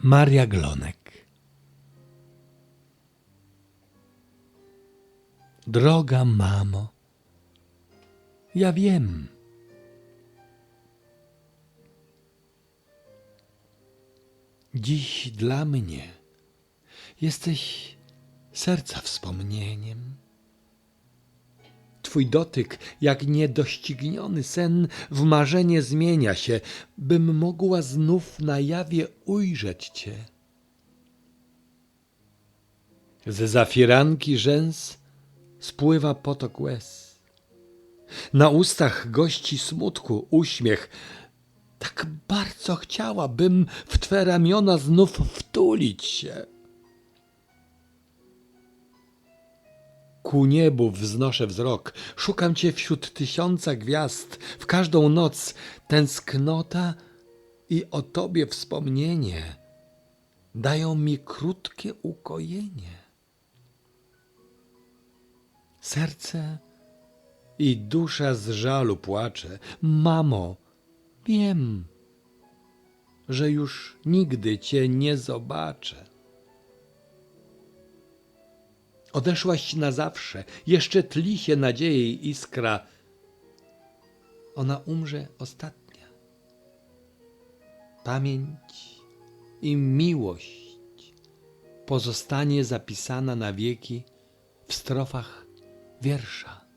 Maria Glonek Droga mamo, ja wiem. Dziś dla mnie jesteś serca wspomnieniem. Twój dotyk, jak niedościgniony sen, w marzenie zmienia się, bym mogła znów na jawie ujrzeć Cię. Ze zafiranki rzęs spływa potok łez. Na ustach gości smutku uśmiech. Tak bardzo chciałabym w Twe ramiona znów wtulić się. Ku niebu wznoszę wzrok, szukam Cię wśród tysiąca gwiazd, w każdą noc tęsknota i o Tobie wspomnienie dają mi krótkie ukojenie. Serce i dusza z żalu płacze. Mamo, wiem, że już nigdy Cię nie zobaczę. Odeszłaś na zawsze, jeszcze tli się nadziei iskra. Ona umrze ostatnia. Pamięć i miłość pozostanie zapisana na wieki w strofach wiersza.